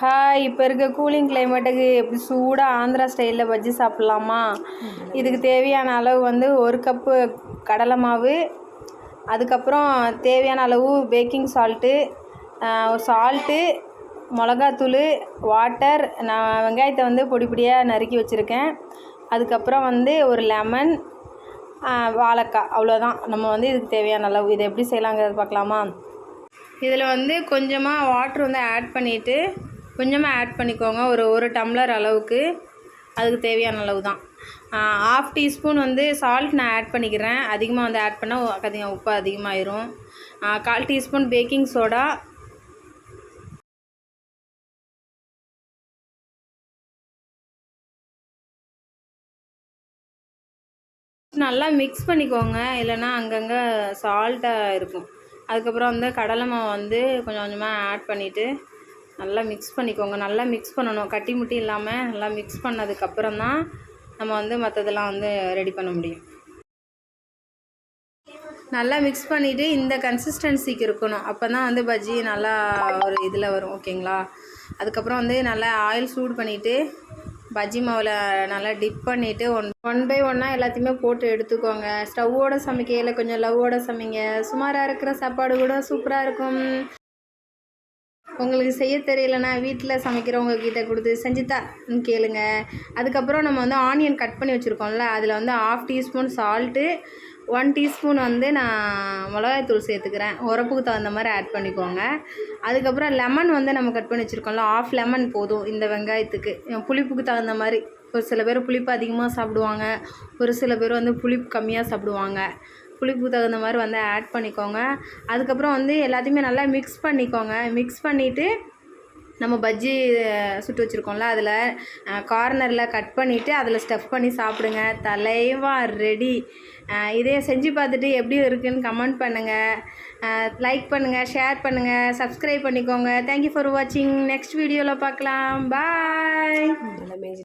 Hi இப்போ இருக்க cooling கிளைமேட்டுக்கு எப்படி சூடாக ஆந்திரா ஸ்டைலில் பஜ்ஜி சாப்பிட்லாமா? இதுக்கு தேவையான அளவு வந்து ஒரு கப்பு கடலை மாவு அதுக்கப்புறம் தேவையான அளவு பேக்கிங் சால்ட்டு சால்ட்டு மிளகாத்தூள் வாட்டர் நான் வெங்காயத்தை வந்து பொடி பொடியாக நறுக்கி வச்சுருக்கேன். அதுக்கப்புறம் வந்து ஒரு லெமன் வாழைக்காய் அவ்வளோதான் நம்ம வந்து இதுக்கு தேவையான அளவு. இதை எப்படி செய்யலாங்கிறத பார்க்கலாமா? இதில் வந்து கொஞ்சமாக வாட்ரு வந்து ஆட் பண்ணிவிட்டு கொஞ்சமாக ஆட் பண்ணிக்கோங்க. ஒரு ஒரு டம்ளர் அளவுக்கு. அதுக்கு தேவையான அளவு தான். ஆஃப் டீஸ்பூன் வந்து சால்ட் நான் ஆட் பண்ணிக்கிறேன். அதிகமாக வந்து ஆட் பண்ணால் அதிகம் உப்பு அதிகமாயிரும். கால் டீஸ்பூன் பேக்கிங் சோடா நல்லா மிக்ஸ் பண்ணிக்கோங்க. இல்லைன்னா அங்கங்கே சால்ட்டாக இருக்கும். அதுக்கப்புறம் வந்து கடலை மாவு வந்து கொஞ்சம் கொஞ்சமாக ஆட் பண்ணிவிட்டு நல்லா மிக்ஸ் பண்ணிக்கோங்க. நல்லா மிக்ஸ் பண்ணணும். கட்டி முட்டி இல்லாமல் நல்லா மிக்ஸ் பண்ணதுக்கப்புறம் தான் நம்ம வந்து மற்றதெல்லாம் வந்து ரெடி பண்ண முடியும். நல்லா மிக்ஸ் பண்ணிவிட்டு இந்த கன்சிஸ்டன்சிக்கு இருக்கணும். அப்போ தான் வந்து பஜ்ஜி நல்லா ஒரு இதில் வரும் ஓகேங்களா அதுக்கப்புறம் வந்து நல்லா ஆயில் சூடு பண்ணிவிட்டு பஜ்ஜி மாவில் நல்லா டிப் பண்ணிவிட்டு ஒன் ஒன் பை ஒன்னாக எல்லாத்தையுமே போட்டு எடுத்துக்கோங்க. ஸ்டவ்வோட சமைக்கையில் கொஞ்சம் லவ்வோட சமைங்க. சுமாராக இருக்கிற சாப்பாடு கூட சூப்பராக இருக்கும். உங்களுக்கு செய்ய தெரியலனா வீட்டில் சமைக்கிறவங்க கிட்ட கொடுத்து செஞ்சுத்தான்னு கேளுங்க. அதுக்கப்புறம் நம்ம வந்து ஆனியன் கட் பண்ணி வச்சுருக்கோம்ல அதில் வந்து half teaspoon salt one teaspoon வந்து நான் மிளகாய்த்தூள் சேர்த்துக்கிறேன். உரப்புக்கு தகுந்த மாதிரி ஆட் பண்ணிக்கோங்க. அதுக்கப்புறம் லெமன் வந்து நம்ம கட் பண்ணி வச்சுருக்கோம்ல ஆஃப் லெமன் போதும் இந்த வெங்காயத்துக்கு. புளிப்புக்கு தகுந்த மாதிரி ஒரு சில பேர் புளிப்பு அதிகமாக சாப்பிடுவாங்க ஒரு சில பேர் வந்து புளிப்பு கம்மியாக சாப்பிடுவாங்க. புளிப்புக்கு தகுந்த மாதிரி வந்து ஆட் பண்ணிக்கோங்க. அதுக்கப்புறம் வந்து எல்லாத்தையுமே நல்லா மிக்ஸ் பண்ணிக்கோங்க. மிக்ஸ் பண்ணிவிட்டு நம்ம பஜ்ஜி சுட்டு வச்சுருக்கோம்ல அதில் கார்னரில் கட் பண்ணிவிட்டு அதில் ஸ்டஃப் பண்ணி சாப்பிடுங்க. தலைவா ரெடி இதே செஞ்சு பார்த்துட்டு எப்படி இருக்குன்னு கமெண்ட் பண்ணுங்கள் லைக் பண்ணுங்கள் ஷேர் பண்ணுங்கள் சப்ஸ்கிரைப் பண்ணிக்கோங்க. தேங்க்யூ ஃபார் வாட்சிங் நெக்ஸ்ட் வீடியோவில் பார்க்கலாம். பாய்